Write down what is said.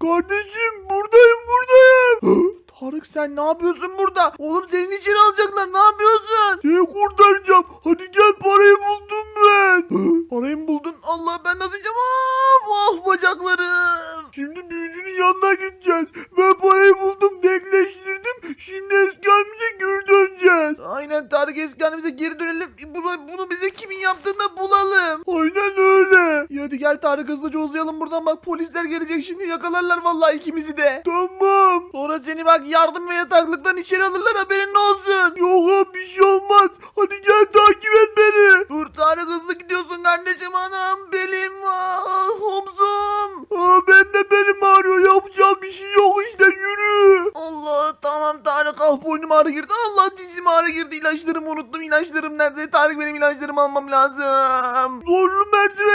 Kardeşim buradayım buradayım. Tarık sen ne yapıyorsun burada? Oğlum seni içeri alacaklar ne yapıyorsun? Seni kurtaracağım. Hadi gel parayı buldum ben. parayı mı buldun? Allah ben nasıl yiyeceğim? Ah, ah bacaklarım. Şimdi büyücünün yanına gideceğiz. Ben parayı buldum denkleştirdim. Şimdi eski halimize geri döneceğiz. Aynen Tarık eski halimize geri dönelim. Bunu, bunu bize kimin yaptığını bulalım. Aynen hadi gel Tarık hızlıca uzayalım buradan bak polisler gelecek şimdi yakalarlar vallahi ikimizi de. Tamam. Sonra seni bak yardım ve yataklıktan içeri alırlar haberin olsun. Yok abi bir şey olmaz. Hadi gel takip et beni. Dur Tarık hızlı gidiyorsun kardeşim anam belim ah omzum. Aa, ben de belim ağrıyor yapacağım bir şey yok işte yürü. Allah tamam Tarık ah boynum ağrı girdi. Allah dizim ağrı girdi ilaçlarımı unuttum ilaçlarım nerede? Tarık benim ilaçlarımı almam lazım. Zorlu bacım.